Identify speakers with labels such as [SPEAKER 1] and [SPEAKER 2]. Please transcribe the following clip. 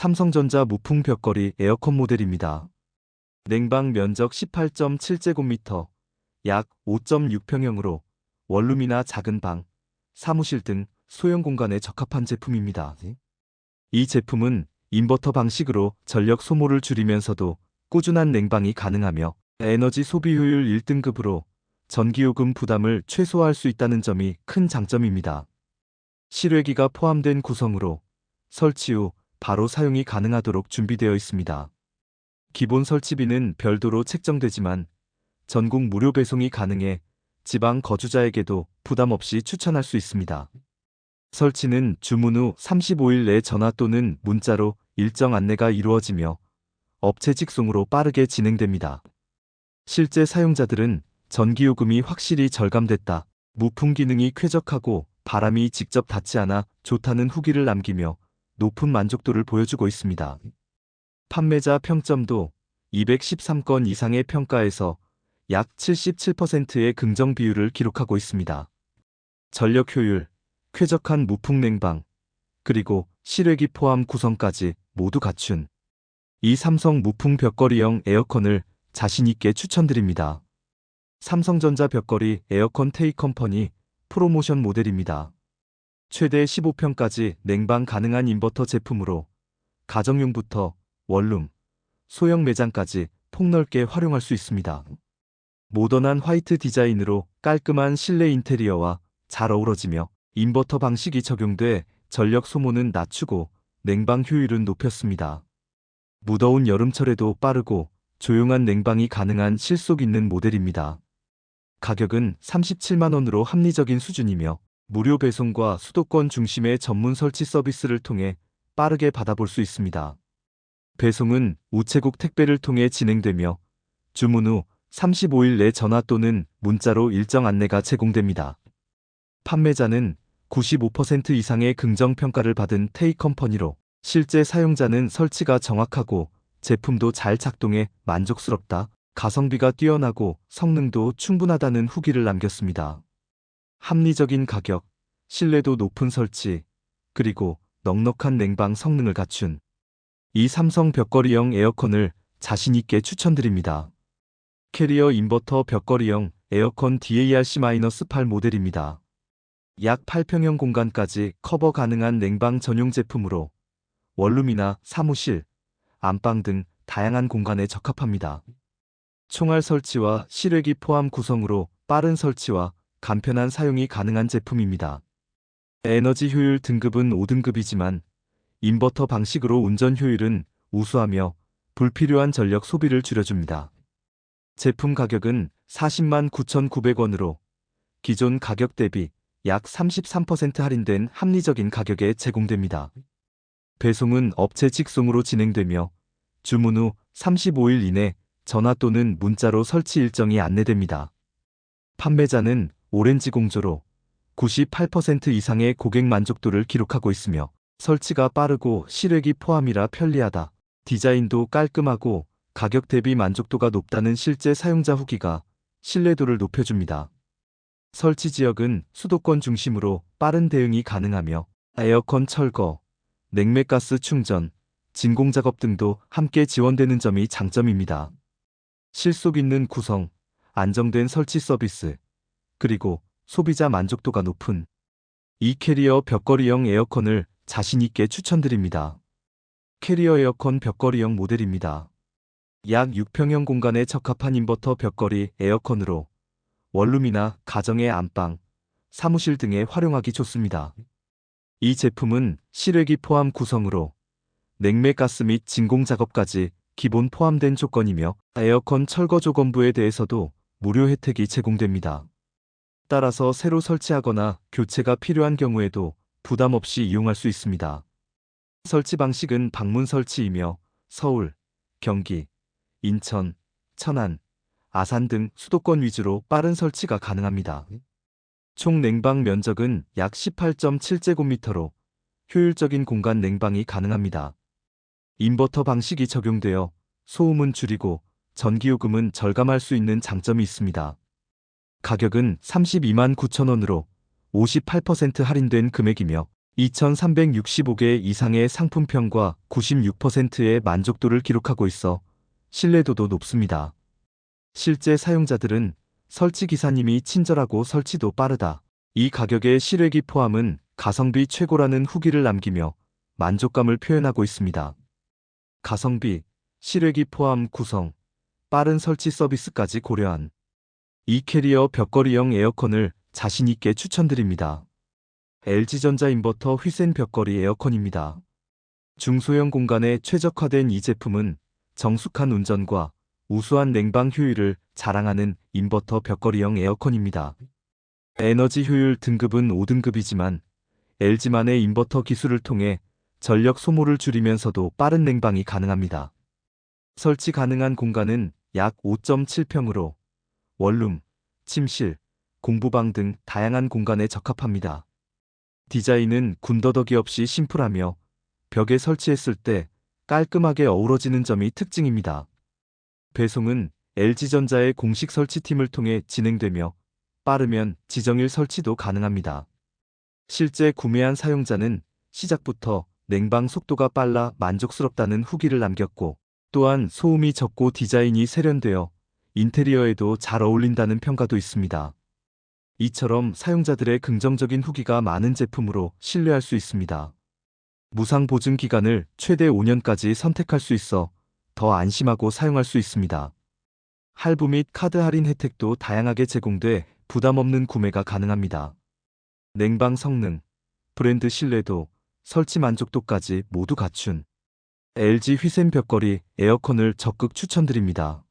[SPEAKER 1] 삼성전자 무풍 벽걸이 에어컨 모델입니다. 냉방 면적 18.7제곱미터, 약 5.6평형으로 원룸이나 작은 방, 사무실 등 소형 공간에 적합한 제품입니다. 이 제품은 인버터 방식으로 전력 소모를 줄이면서도 꾸준한 냉방이 가능하며 에너지 소비 효율 1등급으로 전기요금 부담을 최소화할 수 있다는 점이 큰 장점입니다. 실외기가 포함된 구성으로 설치 후 바로 사용이 가능하도록 준비되어 있습니다. 기본 설치비는 별도로 책정되지만 전국 무료 배송이 가능해 지방 거주자에게도 부담 없이 추천할 수 있습니다. 설치는 주문 후 35일 내 전화 또는 문자로 일정 안내가 이루어지며 업체 직송으로 빠르게 진행됩니다. 실제 사용자들은 전기요금이 확실히 절감됐다, 무풍 기능이 쾌적하고 바람이 직접 닿지 않아 좋다는 후기를 남기며 높은 만족도를 보여주고 있습니다. 판매자 평점도 213건 이상의 평가에서 약 77%의 긍정 비율을 기록하고 있습니다. 전력 효율, 쾌적한 무풍 냉방, 그리고 실외기 포함 구성까지 모두 갖춘 이 삼성 무풍 벽걸이형 에어컨을 자신있게 추천드립니다. 삼성전자 벽걸이 에어컨 테이 컴퍼니 프로모션 모델입니다. 최대 15평까지 냉방 가능한 인버터 제품으로 가정용부터 원룸, 소형 매장까지 폭넓게 활용할 수 있습니다. 모던한 화이트 디자인으로 깔끔한 실내 인테리어와 잘 어우러지며 인버터 방식이 적용돼 전력 소모는 낮추고 냉방 효율은 높였습니다. 무더운 여름철에도 빠르고 조용한 냉방이 가능한 실속 있는 모델입니다. 가격은 37만원으로 합리적인 수준이며 무료 배송과 수도권 중심의 전문 설치 서비스를 통해 빠르게 받아볼 수 있습니다. 배송은 우체국 택배를 통해 진행되며 주문 후 35일 내 전화 또는 문자로 일정 안내가 제공됩니다. 판매자는 95% 이상의 긍정평가를 받은 테이컴퍼니로 실제 사용자는 설치가 정확하고 제품도 잘 작동해 만족스럽다. 가성비가 뛰어나고 성능도 충분하다는 후기를 남겼습니다. 합리적인 가격, 신뢰도 높은 설치, 그리고 넉넉한 냉방 성능을 갖춘 이 삼성 벽걸이형 에어컨을 자신있게 추천드립니다. 캐리어 인버터 벽걸이형 에어컨 DARC-8 모델입니다. 약 8평형 공간까지 커버 가능한 냉방 전용 제품으로 원룸이나 사무실, 안방 등 다양한 공간에 적합합니다. 총알 설치와 실외기 포함 구성으로 빠른 설치와 간편한 사용이 가능한 제품입니다. 에너지 효율 등급은 5등급이지만 인버터 방식으로 운전 효율은 우수하며 불필요한 전력 소비를 줄여줍니다. 제품 가격은 40만 9,900원으로 기존 가격 대비 약 33% 할인된 합리적인 가격에 제공됩니다. 배송은 업체 직송으로 진행되며 주문 후 35일 이내 전화 또는 문자로 설치 일정이 안내됩니다. 판매자는 오렌지 공조로 98% 이상의 고객 만족도를 기록하고 있으며 설치가 빠르고 실외기 포함이라 편리하다. 디자인도 깔끔하고 가격 대비 만족도가 높다는 실제 사용자 후기가 신뢰도를 높여줍니다. 설치 지역은 수도권 중심으로 빠른 대응이 가능하며 에어컨 철거, 냉매가스 충전, 진공 작업 등도 함께 지원되는 점이 장점입니다. 실속 있는 구성, 안정된 설치 서비스, 그리고 소비자 만족도가 높은 이 캐리어 벽걸이형 에어컨을 자신있게 추천드립니다. 캐리어 에어컨 벽걸이형 모델입니다. 약 6평형 공간에 적합한 인버터 벽걸이 에어컨으로 원룸이나 가정의 안방, 사무실 등에 활용하기 좋습니다. 이 제품은 실외기 포함 구성으로 냉매 가스 및 진공 작업까지 기본 포함된 조건이며 에어컨 철거 조건부에 대해서도 무료 혜택이 제공됩니다. 따라서 새로 설치하거나 교체가 필요한 경우에도 부담 없이 이용할 수 있습니다. 설치 방식은 방문 설치이며 서울, 경기, 인천, 천안, 아산 등 수도권 위주로 빠른 설치가 가능합니다. 총 냉방 면적은 약 18.7제곱미터로 효율적인 공간 냉방이 가능합니다. 인버터 방식이 적용되어 소음은 줄이고 전기요금은 절감할 수 있는 장점이 있습니다. 가격은 32만 9천원으로 58% 할인된 금액이며 2365개 이상의 상품평과 96%의 만족도를 기록하고 있어 신뢰도도 높습니다. 실제 사용자들은 설치 기사님이 친절하고 설치도 빠르다. 이 가격의 실외기 포함은 가성비 최고라는 후기를 남기며 만족감을 표현하고 있습니다. 가성비, 실외기 포함 구성, 빠른 설치 서비스까지 고려한 이 캐리어 벽걸이형 에어컨을 자신있게 추천드립니다. LG전자 인버터 휘센 벽걸이 에어컨입니다. 중소형 공간에 최적화된 이 제품은 정숙한 운전과 우수한 냉방 효율을 자랑하는 인버터 벽걸이형 에어컨입니다. 에너지 효율 등급은 5등급이지만 LG만의 인버터 기술을 통해 전력 소모를 줄이면서도 빠른 냉방이 가능합니다. 설치 가능한 공간은 약 5.7평으로 원룸, 침실, 공부방 등 다양한 공간에 적합합니다. 디자인은 군더더기 없이 심플하며 벽에 설치했을 때 깔끔하게 어우러지는 점이 특징입니다. 배송은 LG전자의 공식 설치팀을 통해 진행되며 빠르면 지정일 설치도 가능합니다. 실제 구매한 사용자는 시작부터 냉방 속도가 빨라 만족스럽다는 후기를 남겼고 또한 소음이 적고 디자인이 세련되어 인테리어에도 잘 어울린다는 평가도 있습니다. 이처럼 사용자들의 긍정적인 후기가 많은 제품으로 신뢰할 수 있습니다. 무상 보증 기간을 최대 5년까지 선택할 수 있어 더 안심하고 사용할 수 있습니다. 할부 및 카드 할인 혜택도 다양하게 제공돼 부담 없는 구매가 가능합니다. 냉방 성능, 브랜드 신뢰도, 설치 만족도까지 모두 갖춘 LG 휘센 벽걸이 에어컨을 적극 추천드립니다.